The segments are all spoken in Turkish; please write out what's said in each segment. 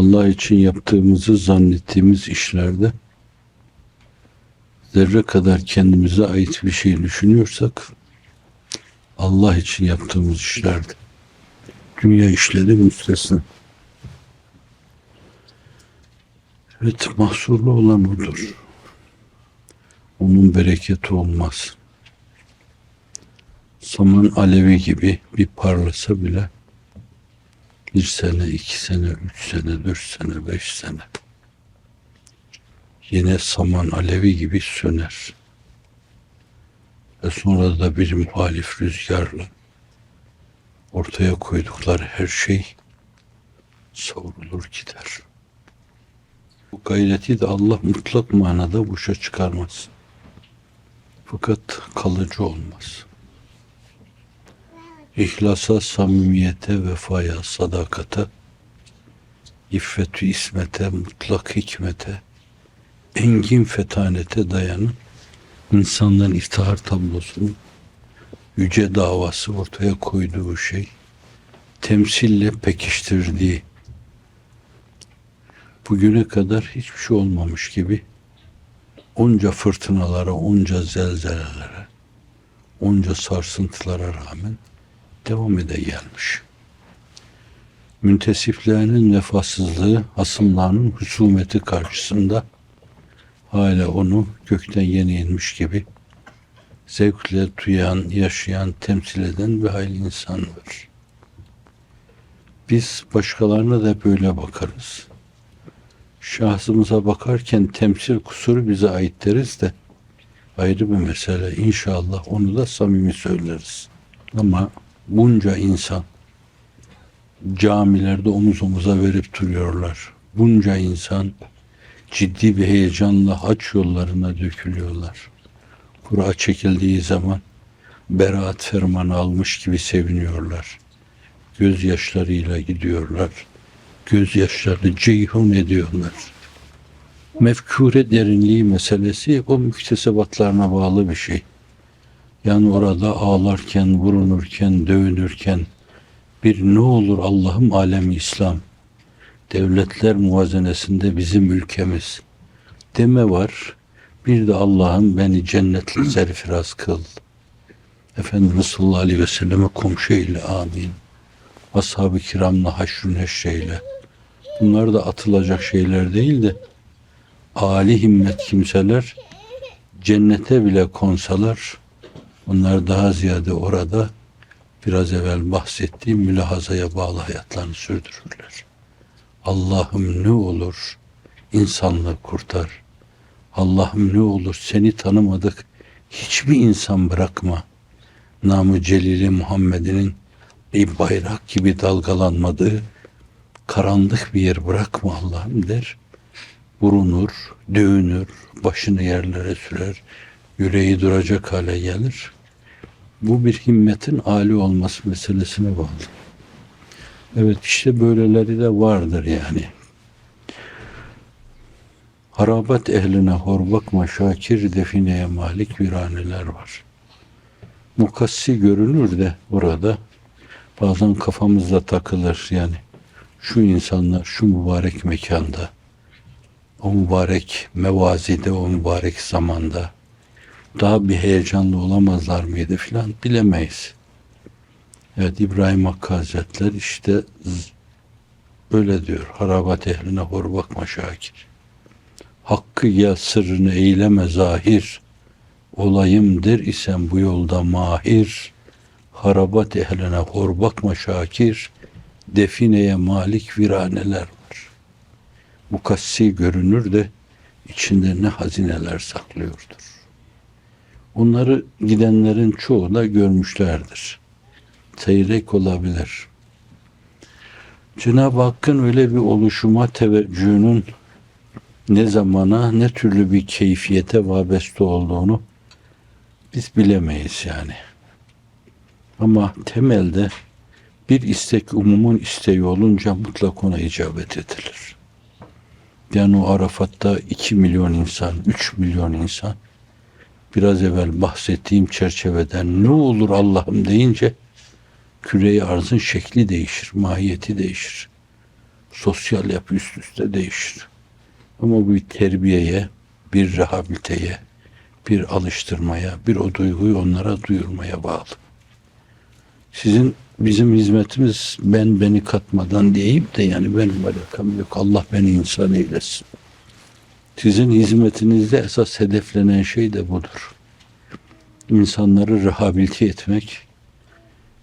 Allah için yaptığımızı zannettiğimiz işlerde zerre kadar kendimize ait bir şey düşünüyorsak Allah için yaptığımız işlerde dünya işleri müstesna. Evet mahsurlu olan odur. Onun bereketi olmaz. Saman alevi gibi bir parlasa bile bir sene, iki sene, üç sene, dört sene, beş sene yine saman alevi gibi söner. Ve sonra da bir muhalif rüzgarla ortaya koydukları her şey savrulur gider. Bu gayreti de Allah mutlak manada boşa çıkarmaz. Fakat kalıcı olmaz. İhlasa, samimiyete, vefaya, sadakata, iffetü ismete, mutlak hikmete, engin fetanete dayanın insanların iftihar tablosunu yüce davası ortaya koyduğu şey temsille pekiştirdiği bugüne kadar hiçbir şey olmamış gibi onca fırtınalara, onca zelzelelere, onca sarsıntılara rağmen devam ede gelmiş. Müntesiflerinin vefasızlığı, hasımlarının husumeti karşısında hala onu gökten yeni inmiş gibi zevkle duyan, yaşayan, temsil eden bir hayli insan var. Biz başkalarına da böyle bakarız. Şahsımıza bakarken temsil kusuru bize ait deriz de ayrı bir mesele. İnşallah onu da samimi söyleriz. Ama bunca insan camilerde omuz omuza verip duruyorlar. Bunca insan ciddi bir heyecanla haç yollarına dökülüyorlar. Kura çekildiği zaman beraat fermanı almış gibi seviniyorlar. Gözyaşlarıyla gidiyorlar. Gözyaşlarını ceyhun ediyorlar. Mefkure derinliği meselesi o müktesebatlarına bağlı bir şey. Yani orada ağlarken, vurunurken, dövünürken bir ne olur Allah'ım alemi İslam devletler muvazenesinde bizim ülkemiz deme var. Bir de Allah'ım beni cennetle serfiraz kıl. Efendimiz sallallahu aleyhi ve selleme komşu eyle amin. Ashab-ı kiramla haşrün eşreyle. Bunlar da atılacak şeyler değil de âli himmet kimseler cennete bile konsalar onlar daha ziyade orada biraz evvel bahsettiğim mülahazaya bağlı hayatlarını sürdürürler. Allah'ım ne olur insanlığı kurtar. Allah'ım ne olur seni tanımadık hiçbir insan bırakma. Namı Celili Muhammed'in bir bayrak gibi dalgalanmadığı karanlık bir yer bırakma Allah'ım der. Vurunur, dövünür, başını yerlere sürer, yüreği duracak hale gelir. Bu bir himmetin âli olması meselesine bağlı. Evet işte böyleleri de vardır yani. Harabat ehline hor bakma şakir defineye malik viraneler var. Mukassi görünür de burada bazen kafamızda takılır yani şu insanlar şu mübarek mekanda o mübarek mevazide o mübarek zamanda daha bir heyecanlı olamazlar mıydı filan bilemeyiz. Evet İbrahim Hakkı Hazretleri işte öyle diyor. Harabat ehline hor bakma Şakir. Hakkı gel sırrını eyleme zahir. Olayım der isen bu yolda mahir. Harabat ehline hor bakma Şakir. Defineye malik viraneler var. Mukassi görünür de içinde ne hazineler saklıyordur. Onları gidenlerin çoğu da görmüşlerdir seyrek olabilir. Cenab-ı Hakk'ın öyle bir oluşuma teveccühünün ne zamana ne türlü bir keyfiyete vabeste olduğunu biz bilemeyiz yani. Ama temelde bir istek umumun isteği olunca mutlak ona icabet edilir. Yani o Arafat'ta 2 milyon insan, 3 milyon insan biraz evvel bahsettiğim çerçeveden ne olur Allah'ım deyince küre arzın şekli değişir, mahiyeti değişir. sosyal yapı üst üste değişir. Ama bu bir terbiyeye, bir rehabiliteye, bir alıştırmaya, bir o duyguyu onlara duyurmaya bağlı. Sizin bizim hizmetimiz ben beni katmadan deyip de yani benim alakam yok. Allah beni insan eylesin. Sizin hizmetinizde esas hedeflenen şey de budur. İnsanları rehabilite etmek,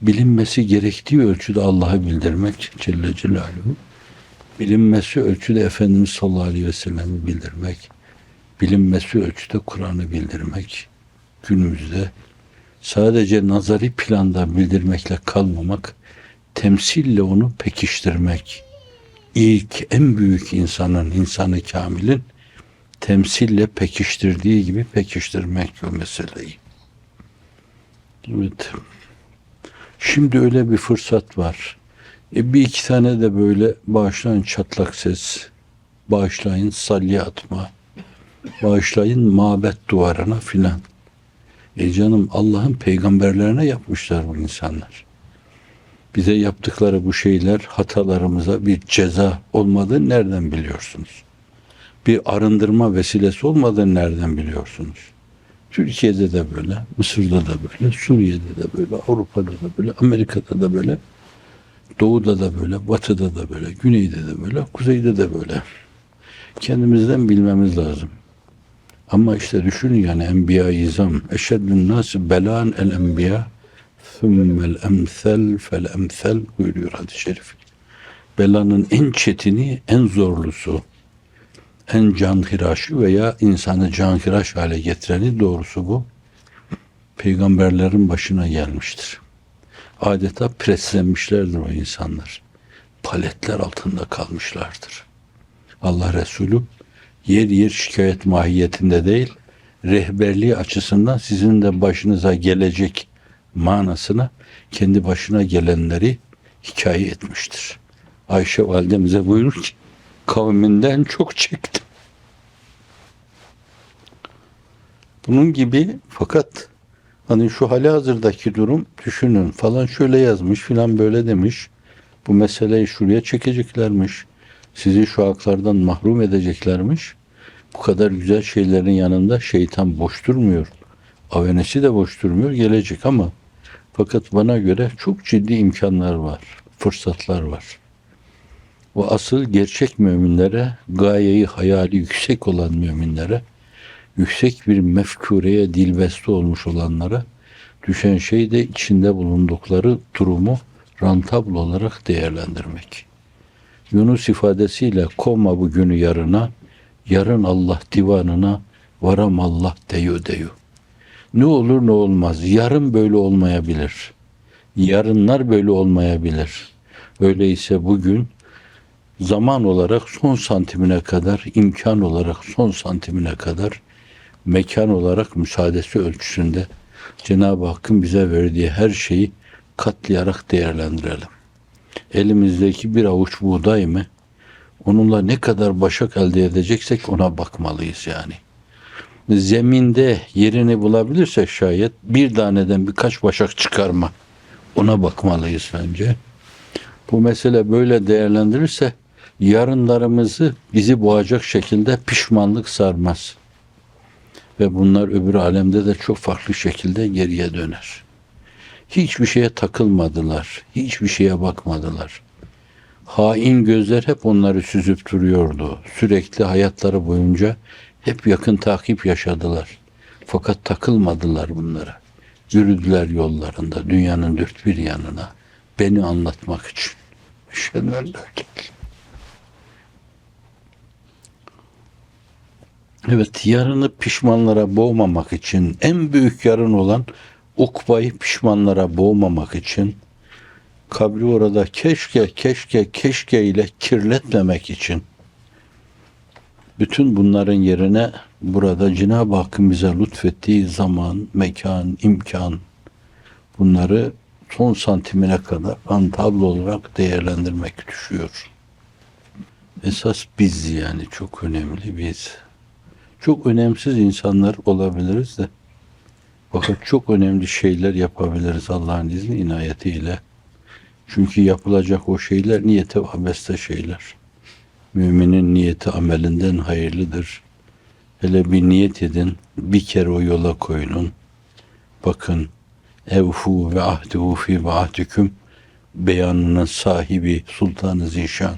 bilinmesi gerektiği ölçüde Allah'ı bildirmek Celle Celaluhu, bilinmesi ölçüde Efendimiz sallallahu aleyhi ve sellem'i bildirmek, bilinmesi ölçüde Kur'an'ı bildirmek, günümüzde sadece nazari planda bildirmekle kalmamak, temsille onu pekiştirmek. İlk en büyük insanın, insanı kamilin temsille pekiştirdiği gibi pekiştirmek o meseleyi. Evet. Şimdi öyle bir fırsat var. E bir iki tane de böyle bağışlayın çatlak ses, bağışlayın salya atma, bağışlayın mabet duvarına filan. E canım Allah'ın peygamberlerine yapmışlar bu insanlar. Bize yaptıkları bu şeyler hatalarımıza bir ceza olmadığını nereden biliyorsunuz? Bir arındırma vesilesi olmadığını nereden biliyorsunuz? Türkiye'de de böyle, Mısır'da da böyle, Suriye'de de böyle, Avrupa'da da böyle, Amerika'da da böyle, Doğu'da da böyle, Batı'da da böyle, Güney'de de böyle, Kuzey'de de böyle. Kendimizden bilmemiz lazım. Ama işte düşünün yani enbiya izam. Eşeddün nâsi belan el enbiya thummel emsel fel emsel buyuruyor hadis-i şerif. Belanın en çetini, en zorlusu, en canhiraşı veya insanı canhiraş hale getireni doğrusu bu. Peygamberlerin başına gelmiştir. Adeta preslenmişlerdir o insanlar. Paletler altında kalmışlardır. Allah Resulü yer yer şikayet mahiyetinde değil, rehberliği açısından sizin de başınıza gelecek manasına kendi başına gelenleri hikaye etmiştir. Ayşe validemize buyurur ki kavminden çok çektim. Bunun gibi fakat hani şu hali hazırdaki durum düşünün falan şöyle yazmış filan böyle demiş. Bu meseleyi şuraya çekeceklermiş. Sizi şu haklardan mahrum edeceklermiş. Bu kadar güzel şeylerin yanında şeytan boş durmuyor. Avenesi de boş durmuyor gelecek ama fakat bana göre çok ciddi imkanlar var, fırsatlar var. Bu asıl gerçek müminlere, gayeyi hayali yüksek olan müminlere, yüksek bir mefkureye dilbeste olmuş olanlara düşen şey de içinde bulundukları durumu rantabl olarak değerlendirmek. Yunus ifadesiyle koma bugünü yarına, yarın Allah divanına, varam Allah deyu deyu. Ne olur ne olmaz. Yarın böyle olmayabilir. Yarınlar böyle olmayabilir. Öyleyse bugün zaman olarak son santimine kadar, imkan olarak son santimine kadar, mekan olarak müsaadesi ölçüsünde Cenab-ı Hakk'ın bize verdiği her şeyi katlayarak değerlendirelim. Elimizdeki bir avuç buğday mı? Onunla ne kadar başak elde edeceksek ona bakmalıyız yani. Zeminde yerini bulabilirsek şayet bir taneden birkaç başak çıkarma. Ona bakmalıyız bence. Bu mesele böyle değerlendirirse yarınlarımızı bizi boğacak şekilde pişmanlık sarmaz. Ve bunlar öbür alemde de çok farklı şekilde geriye döner. Hiçbir şeye takılmadılar. Hiçbir şeye bakmadılar. Hain gözler hep onları süzüp duruyordu. Sürekli hayatları boyunca hep yakın takip yaşadılar. Fakat takılmadılar bunlara. Yürüdüler yollarında dünyanın dört bir yanına beni anlatmak için. Eşhedü en Evet, yarını pişmanlara boğmamak için, en büyük yarın olan ukbayı pişmanlara boğmamak için, kabri orada keşke, keşke, keşke ile kirletmemek için, bütün bunların yerine burada Cenab-ı Hakk'ın bize lütfettiği zaman, mekan, imkan bunları son santimine kadar antablo olarak değerlendirmek düşüyor. Esas biz yani çok önemli biz. Çok önemsiz insanlar olabiliriz de fakat çok önemli şeyler yapabiliriz Allah'ın izni inayetiyle. Çünkü yapılacak o şeyler niyete abeste şeyler. Müminin niyeti amelinden hayırlıdır. Hele bir niyet edin, bir kere o yola koyulun. Bakın, evfu ve ahduhu fi vahdüküm beyanının sahibi Sultan-ı Zişan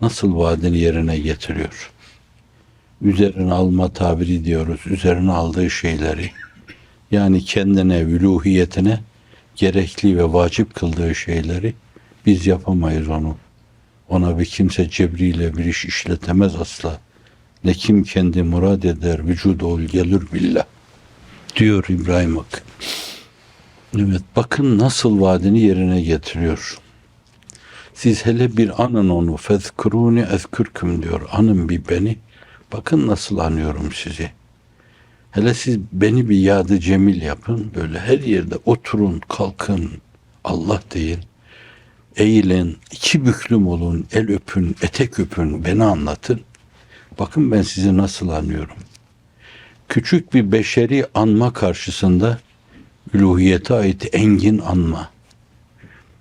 nasıl vaadini yerine getiriyor? Üzerine alma tabiri diyoruz. Üzerine aldığı şeyleri yani kendine, üluhiyetine gerekli ve vacip kıldığı şeyleri biz yapamayız onu. Ona bir kimse cebriyle bir iş işletemez asla. Ne kim kendi murad eder, vücudu ol gelir billah. Diyor İbrahim Hakkı. Evet bakın nasıl vaadini yerine getiriyor. Siz hele bir anın onu. Fezkuruni ezkürküm diyor. Anın bir beni. Bakın nasıl anıyorum sizi. Hele siz beni bir yadı cemil yapın. Böyle her yerde oturun, kalkın. Allah deyin. Eğilin, iki büklüm olun, el öpün, etek öpün, beni anlatın. Bakın ben sizi nasıl anıyorum. Küçük bir beşeri anma karşısında üluhiyete ait engin anma.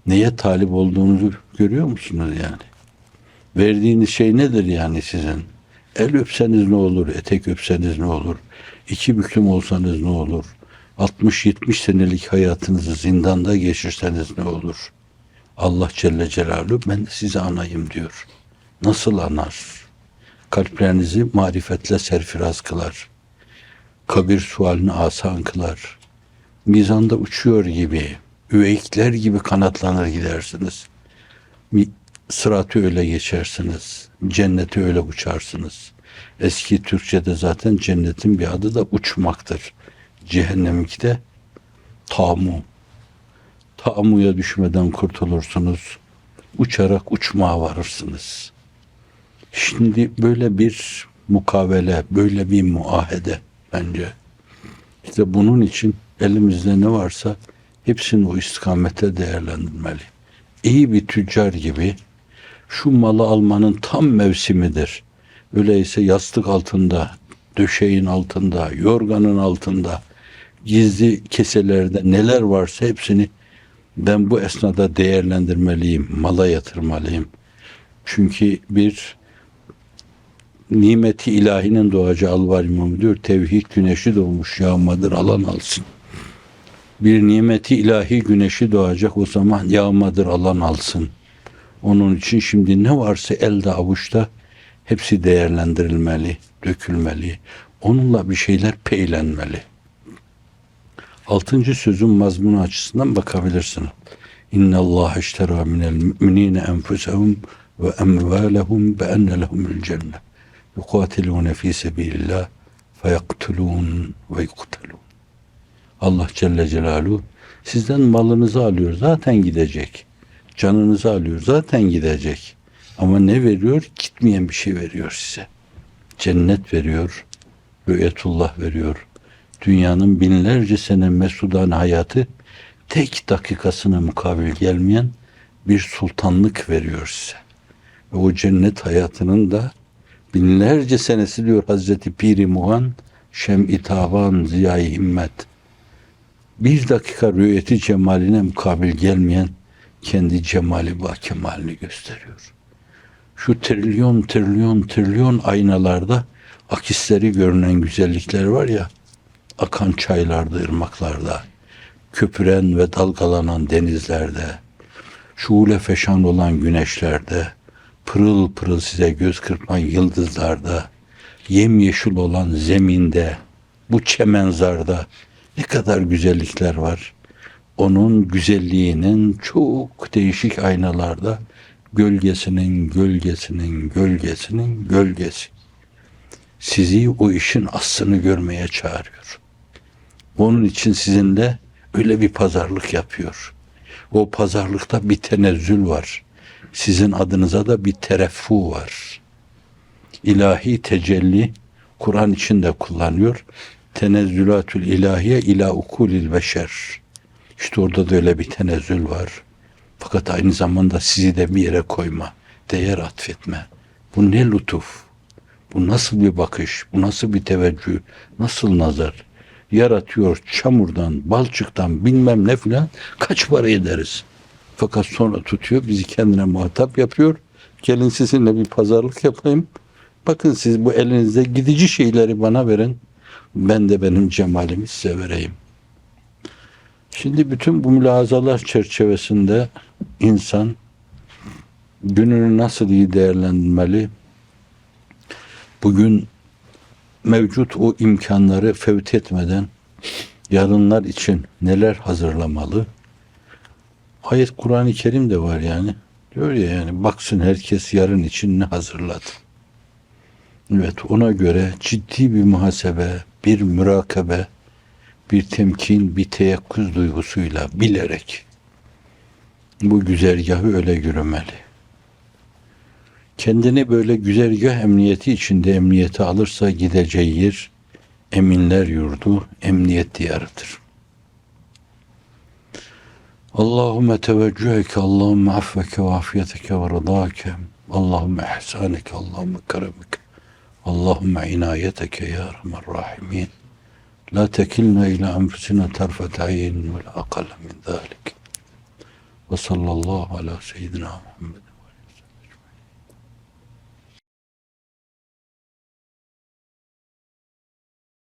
Neye talip olduğunuzu görüyor musunuz yani? Verdiğiniz şey nedir yani sizin? El öpseniz ne olur, etek öpseniz ne olur? İki büklüm olsanız ne olur? 60-70 senelik hayatınızı zindanda geçirseniz ne olur? Allah Celle Celaluhu ben de sizi anayım diyor. Nasıl anar? Kalplerinizi marifetle serfiraz kılar. Kabir sualini asan kılar. Mizanda uçuyor gibi, üveyikler gibi kanatlanır gidersiniz. Sıratı öyle geçersiniz. Cennete öyle uçarsınız. Eski Türkçe'de zaten cennetin bir adı da uçmaktır. Cehennemki de tamu. Tamuya düşmeden kurtulursunuz. Uçarak uçmaya varırsınız. Şimdi böyle bir mukavele, böyle bir muahede bence. İşte bunun için elimizde ne varsa hepsini o istikamete değerlendirmeli. İyi bir tüccar gibi şu malı almanın tam mevsimidir. Öyleyse yastık altında, döşeğin altında, yorganın altında, gizli keselerde neler varsa hepsini ben bu esnada değerlendirmeliyim, mala yatırmalıyım. Çünkü bir nimeti ilahinin doğacağı alvar imamı diyor, tevhid güneşi doğmuş yağmadır alan alsın. Bir nimeti ilahi güneşi doğacak o zaman yağmadır alan alsın. Onun için şimdi ne varsa elde avuçta hepsi değerlendirilmeli, dökülmeli. Onunla bir şeyler peylenmeli. Altıncı sözün mazmunu açısından bakabilirsin. İnne Allah iştera minel müminine enfusehum ve emvalehum be enne lehumul cennet. Yukatilune fi sebilillah feyaktulun ve yuktelun. Allah Celle Celaluhu sizden malınızı alıyor. Zaten gidecek. Canınızı alıyor. Zaten gidecek. Ama ne veriyor? Gitmeyen bir şey veriyor size. Cennet veriyor. Rüyetullah veriyor. Dünyanın binlerce sene mesudan hayatı tek dakikasına mukabil gelmeyen bir sultanlık veriyor size. Ve o cennet hayatının da binlerce senesi diyor Hazreti Piri Muhan Şem-i Tavan Ziya-i Himmet bir dakika rüyeti cemaline mukabil gelmeyen kendi cemali ve kemalini gösteriyor. Şu trilyon trilyon trilyon aynalarda akisleri görünen güzellikler var ya, akan çaylarda, ırmaklarda, köpüren ve dalgalanan denizlerde, şuule feşan olan güneşlerde, pırıl pırıl size göz kırpan yıldızlarda, yemyeşil olan zeminde, bu çemenzarda ne kadar güzellikler var. Onun güzelliğinin çok değişik aynalarda gölgesinin, gölgesinin, gölgesinin gölgesi. Sizi o işin aslını görmeye çağırıyor. Onun için sizinle öyle bir pazarlık yapıyor. O pazarlıkta bir tenezzül var. Sizin adınıza da bir tereffu var. İlahi tecelli Kur'an içinde kullanıyor. Tenezzülatül ilahiye ila ukulil beşer. İşte orada da öyle bir tenezzül var. Fakat aynı zamanda sizi de bir yere koyma, değer atfetme. Bu ne lütuf, bu nasıl bir bakış, bu nasıl bir teveccüh, nasıl nazar. Yaratıyor çamurdan, balçıktan bilmem ne filan kaç para ederiz. Fakat sonra tutuyor, bizi kendine muhatap yapıyor. Gelin sizinle bir pazarlık yapayım. Bakın siz bu elinizde gidici şeyleri bana verin. Ben de benim cemalimi size vereyim. Şimdi bütün bu mülazalar çerçevesinde insan gününü nasıl iyi değerlendirmeli? Bugün mevcut o imkanları fevt etmeden yarınlar için neler hazırlamalı? Ayet Kur'an-ı Kerim de var yani. Diyor ya yani baksın herkes yarın için ne hazırladı. Evet ona göre ciddi bir muhasebe, bir mürakabe, bir temkin, bir teyakkuz duygusuyla bilerek bu güzergahı öyle yürümeli. Kendini böyle güzergah emniyeti içinde emniyete alırsa gideceği yer eminler yurdu, emniyet diyarıdır. Allahümme teveccüheke, Allahümme affeke ve afiyeteke ve rıdake, Allahümme ihsaneke, Allahümme keremeke, Allahümme inayeteke ya Erhamer Rahimin. La tekilna ila enfusina tarfet ayin ve la akale min zalik. Ve sallallahu ala seyyidina Muhammed